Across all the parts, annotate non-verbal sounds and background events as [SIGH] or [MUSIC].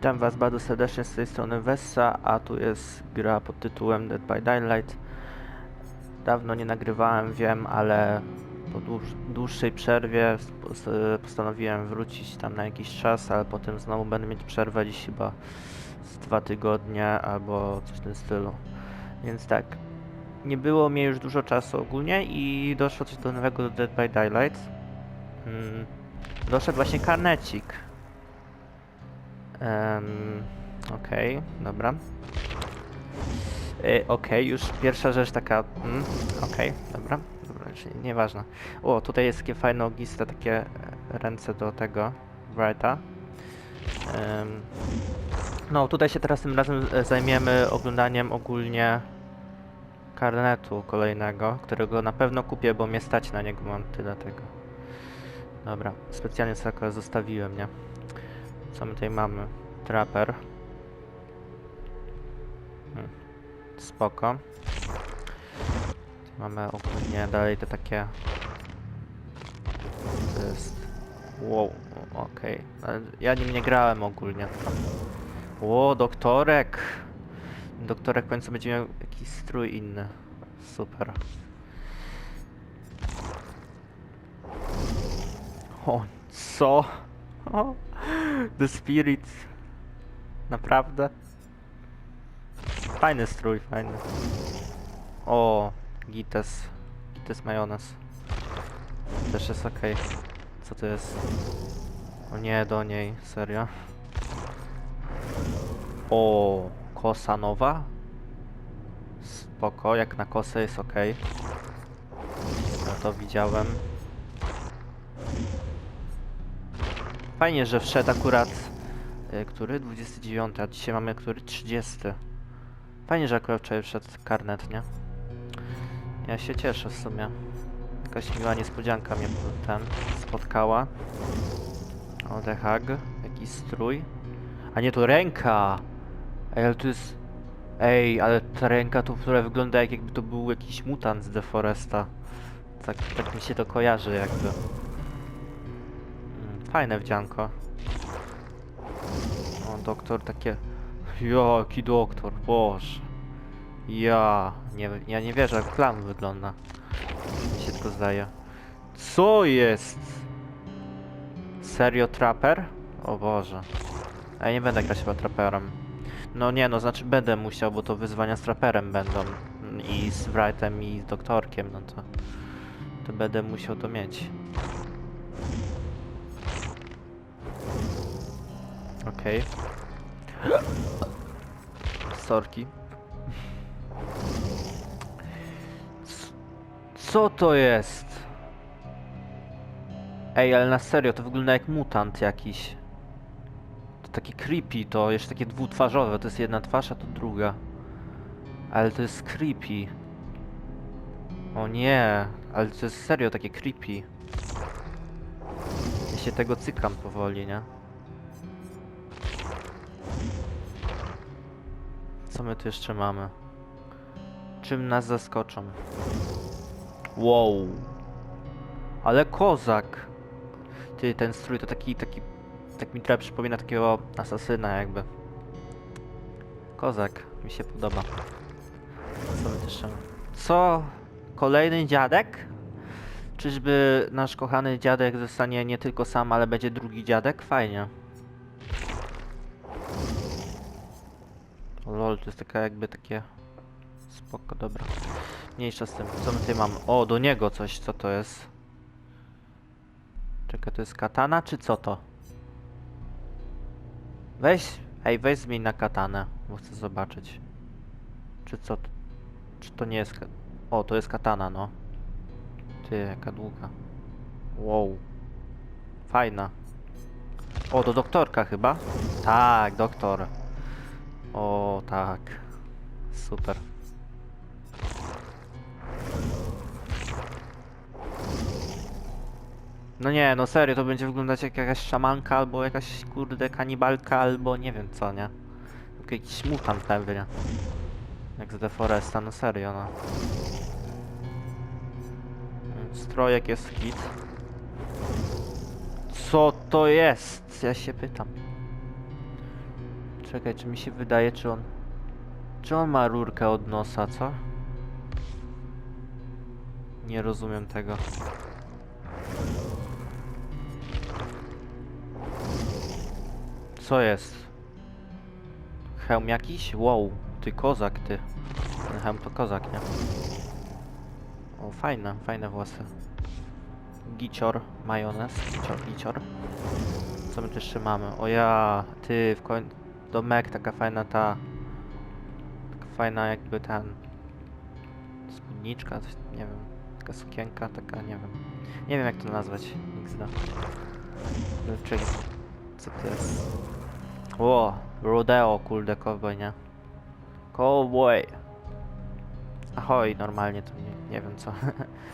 Witam Was bardzo serdecznie z tej strony Wessa, a tu jest gra pod tytułem Dead by Daylight. Dawno nie nagrywałem, wiem, ale po dłuż, dłuższej przerwie postanowiłem wrócić tam na jakiś czas, ale potem znowu będę mieć przerwę dziś chyba z dwa tygodnie albo coś w tym stylu. Więc tak, nie było mnie już dużo czasu ogólnie i doszło coś do nowego Dead by Daylight. Mm, doszedł właśnie karnecik. Um, Okej, dobra. Y, Okej, już pierwsza rzecz taka. Mm, Okej, dobra, dobra, już nie- nieważne. O, tutaj jest takie fajne ogniste, takie e, ręce do tego Brighta. Em, no, tutaj się teraz tym razem e, zajmiemy oglądaniem ogólnie karnetu kolejnego, którego na pewno kupię, bo mnie stać na niego, mam tyle tego. Dobra, specjalnie sobie zostawiłem, nie? Co my tutaj mamy? Trapper. Hmm. Spoko. Mamy ogólnie dalej te takie... To jest... Wow, okej. Ale Ja nim nie grałem ogólnie. Ło, doktorek! Doktorek w końcu będzie miał jakiś strój inny. Super. O, co? O, The Spirit. Naprawdę? Fajny strój, fajny. O, Gites. Gites majonez. Też jest ok. Co to jest? O nie, do niej, serio. O, kosa nowa? Spoko, jak na kosę jest ok. No to widziałem. Fajnie, że wszedł akurat. y, Który? 29, a dzisiaj mamy który? 30. Fajnie, że akurat wczoraj wszedł karnet, nie? Ja się cieszę w sumie. Jakaś miła niespodzianka mnie ten spotkała. O, The Hug. Jakiś strój. A nie, to ręka! Ej, ale to jest... Ej, ale ta ręka tu, która wygląda jak jakby to był jakiś mutant z The Foresta. Tak, tak mi się to kojarzy jakby. Fajne wdzianko. O, doktor takie... Jaki doktor, boże. Ja... Nie, ja nie wierzę, jak klam wygląda. Mi się tylko zdaje. Co jest? Serio Trapper? O Boże. A ja nie będę grać chyba Trapperem. No nie, no znaczy będę musiał, bo to wyzwania z Trapperem będą. I z Wrightem i z Doktorkiem, no to... To będę musiał to mieć. Okej. Sorki. C- Co to jest? Ej, ale na serio, to wygląda jak mutant jakiś. To takie creepy, to jeszcze takie dwutwarzowe. To jest jedna twarz, a to druga. Ale to jest creepy. O nie, ale to jest serio takie creepy. Ja się tego cykam powoli, nie? Co my tu jeszcze mamy? Czym nas zaskoczą? Wow. Ale kozak. Ty, ten strój to taki, taki... Tak mi trochę przypomina takiego asasyna jakby. Kozak. Mi się podoba. Co my jeszcze mamy? Co? Kolejny dziadek? Czyżby nasz kochany dziadek zostanie nie tylko sam, ale będzie drugi dziadek? Fajnie. Lol, to jest taka jakby takie... Spoko, dobra. Mniejsza z tym. Co my tutaj mamy? O, do niego coś. Co to jest? Czekaj, to jest katana, czy co to? Weź... Ej, weź zmień na katanę, bo chcę zobaczyć. Czy co... Czy to nie jest... O, to jest katana, no. Ty, jaka długa. Wow. Fajna. O, do doktorka chyba? Tak, doktor. O, tak. Super. No nie, no serio, to będzie wyglądać jak jakaś szamanka, albo jakaś kurde kanibalka, albo nie wiem co, nie? Jak Jakiś mutant pewnie. Jak z The Foresta, no serio, no. Strojek jest hit. Co to jest? Ja się pytam. Czekaj, czy mi się wydaje, czy on... Czy on ma rurkę od nosa, co? Nie rozumiem tego. Co jest? Hełm jakiś? Wow, ty kozak, ty. Ten hełm to kozak, nie? O, fajne, fajne włosy. Gicior, majonez, gicior, gicior. Co my tu jeszcze mamy? O ja, ty, w końcu... Domek, taka fajna ta... Taka fajna jakby ten... Spódniczka, nie wiem. Taka sukienka, taka, nie wiem. Nie wiem jak to nazwać, XD. Czyli... Co to jest? O, rodeo, kurde, cowboy, nie? Cowboy! Ahoj, normalnie to nie, nie wiem co.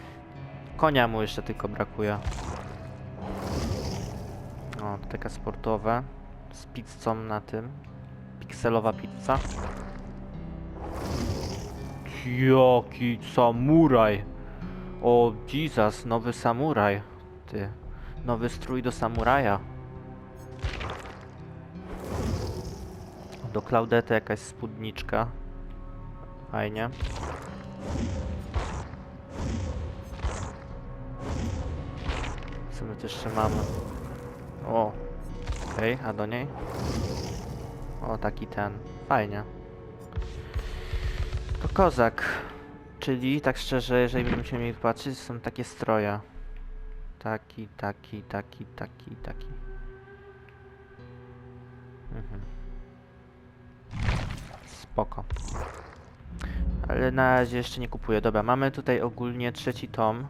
[LAUGHS] Konia mu jeszcze tylko brakuje. O, to taka sportowa. Z pizzą na tym. Pikselowa pizza. Jaki samuraj! O, Jesus, nowy samuraj. Ty. Nowy strój do samuraja. Do Klaudety jakaś spódniczka. Fajnie. Co my tu jeszcze mamy? O! Okej, a do niej? O, taki ten. Fajnie. To kozak. Czyli, tak szczerze, jeżeli będziemy mieli patrzeć, są takie stroje. Taki, taki, taki, taki, taki. Mhm. Spoko. Ale na razie jeszcze nie kupuję. Dobra, mamy tutaj ogólnie trzeci tom.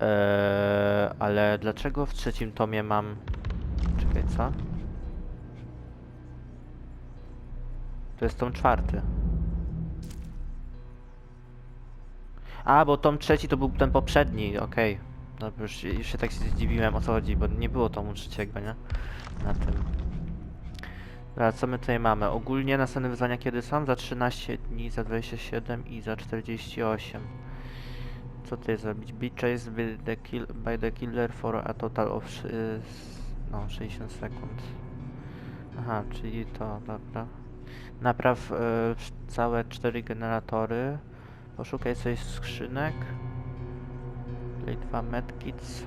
Eee, ale dlaczego w trzecim tomie mam... Czekaj, co? To jest tom czwarty. A, bo tom trzeci to był ten poprzedni, okej. No już, już się tak się zdziwiłem o co chodzi, bo nie było tomu trzeciego, nie? Na tym. Co my tutaj mamy? Ogólnie następne wyzwania kiedy są? Za 13 dni, za 27 i za 48. Co tutaj zrobić? Be chased by the, kill, by the killer for a total of s- no, 60 sekund. Aha, czyli to, dobra. Napraw sz- całe 4 generatory. Poszukaj sobie skrzynek. Tutaj dwa medkits.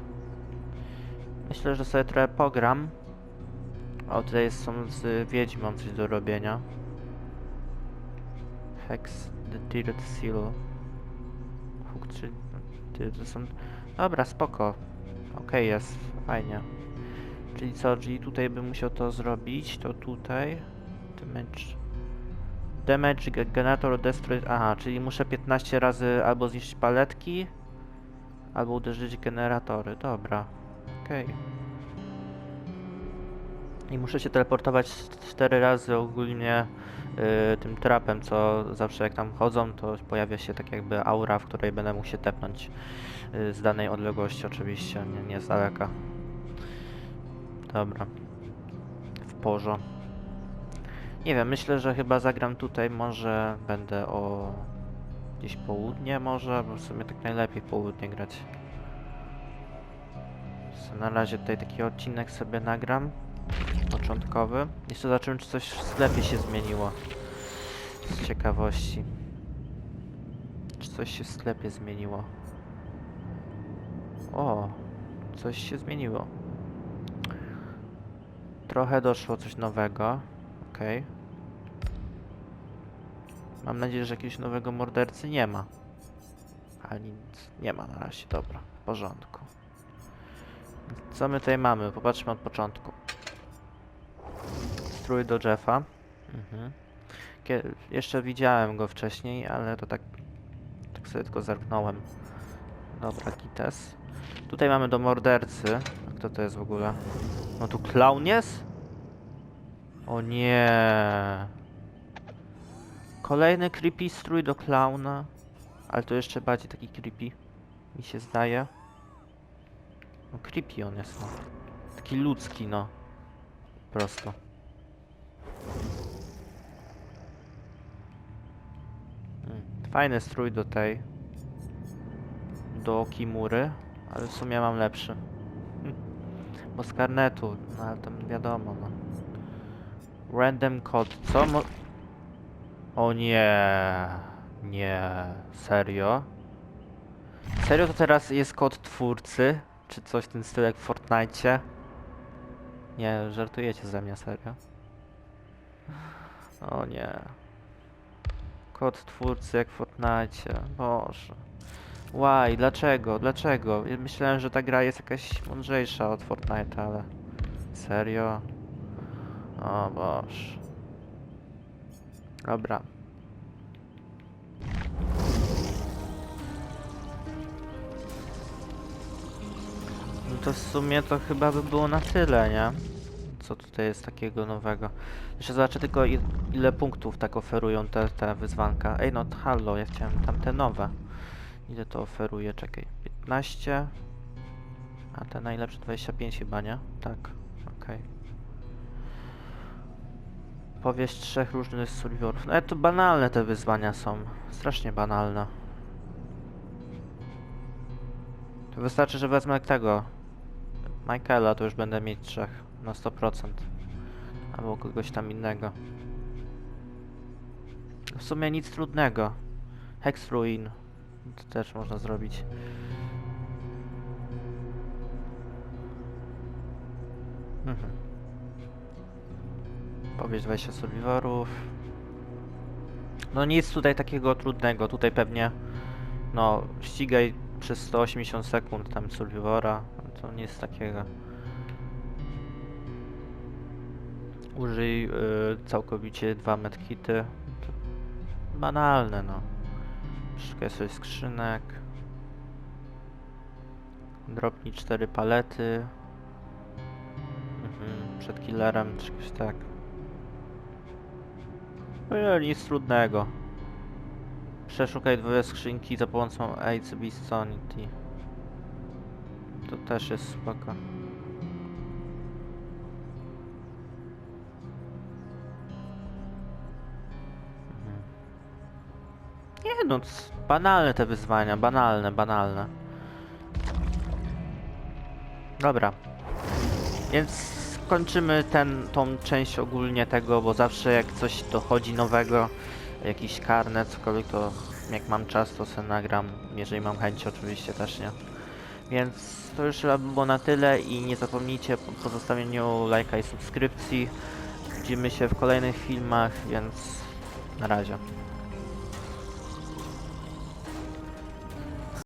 Myślę, że sobie trochę pogram. O, tutaj są z Wiedźmą coś do robienia. Hex the Tiered Seal. Hook 3. Ty, to są... Dobra, spoko. Okej jest, fajnie. Czyli co, czyli tutaj bym musiał to zrobić, to tutaj. Damage... Damage ge- generator destroy... Aha, czyli muszę 15 razy albo zniszczyć paletki, albo uderzyć generatory. Dobra, okej. I muszę się teleportować 4 razy ogólnie y, tym trapem, co zawsze jak tam chodzą, to pojawia się tak jakby aura, w której będę mógł się tepnąć y, z danej odległości oczywiście, nie, nie z daleka. Dobra. W porze. Nie wiem, myślę, że chyba zagram tutaj, może będę o gdzieś południe może, bo w sumie tak najlepiej południe grać. Na razie tutaj taki odcinek sobie nagram początkowy. Jeszcze zobaczymy, czy coś w sklepie się zmieniło. Z ciekawości. Czy coś się w sklepie zmieniło? O, coś się zmieniło. Trochę doszło coś nowego. Okej. Mam nadzieję, że jakiegoś nowego mordercy nie ma. Ale nic nie ma na razie, dobra. W porządku. Co my tutaj mamy? Popatrzmy od początku. Strój do Jeffa. Mhm. Kie jeszcze widziałem go wcześniej, ale to tak, tak sobie tylko zerknąłem. Dobra, Kites. Tutaj mamy do mordercy. A Kto to jest w ogóle? No tu clown jest? O nie. Kolejny creepy strój do klauna. Ale to jeszcze bardziej taki creepy. Mi się zdaje. No creepy on jest, no. Taki ludzki, no. Prosto. Mm, Fajny strój do tej. Do Kimury, ale w sumie mam lepszy. Bo z karnetu, no ale tam wiadomo, no. Random code. Co? Mo o nie. Nie. Serio? Serio to teraz jest kod twórcy? Czy coś w tym stylu jak w Fortnite? Nie, żartujecie ze mnie, serio? O nie. Kod twórcy jak w Fortnite. Boże. Why? Dlaczego? Dlaczego? Myślałem, że ta gra jest jakaś mądrzejsza od Fortnite, ale... Serio? O Boże. Dobra. No to w sumie to chyba by było na tyle, nie? Co tutaj jest takiego nowego? Jeszcze zobaczę tylko il- ile punktów tak oferują te, te wyzwanka. Ej no halo, ja chciałem tamte nowe. Ile to oferuje? Czekaj. 15. A te najlepsze 25 chyba, nie? Tak. Okej. Powieść trzech różnych survivorów. No ale to banalne te wyzwania są. Strasznie banalne. To wystarczy, że wezmę tego. Michaela, to już będę mieć trzech. Na 100%. Albo kogoś tam innego. W sumie nic trudnego. Hex Ruin. To też można zrobić. Mhm. Powieść 20 survivorów. No nic tutaj takiego trudnego. Tutaj pewnie no ścigaj przez 180 sekund tam survivora. To nic takiego. Użyj y, całkowicie dwa medkity. To banalne no. Szukaj sobie skrzynek. Dropnij cztery palety. Mhm, przed killerem, czy jakoś tak. No nie, nic trudnego. Przeszukaj dwie skrzynki za pomocą AIDS Bisonity. To też jest spoko. Banalne te wyzwania, banalne, banalne. Dobra. Więc kończymy ten, tą część ogólnie tego, bo zawsze jak coś dochodzi nowego, jakiś karnet, cokolwiek, to jak mam czas, to sobie nagram, jeżeli mam chęć oczywiście też, nie? Więc to już chyba było na tyle i nie zapomnijcie po pozostawieniu lajka i subskrypcji. Widzimy się w kolejnych filmach, więc na razie.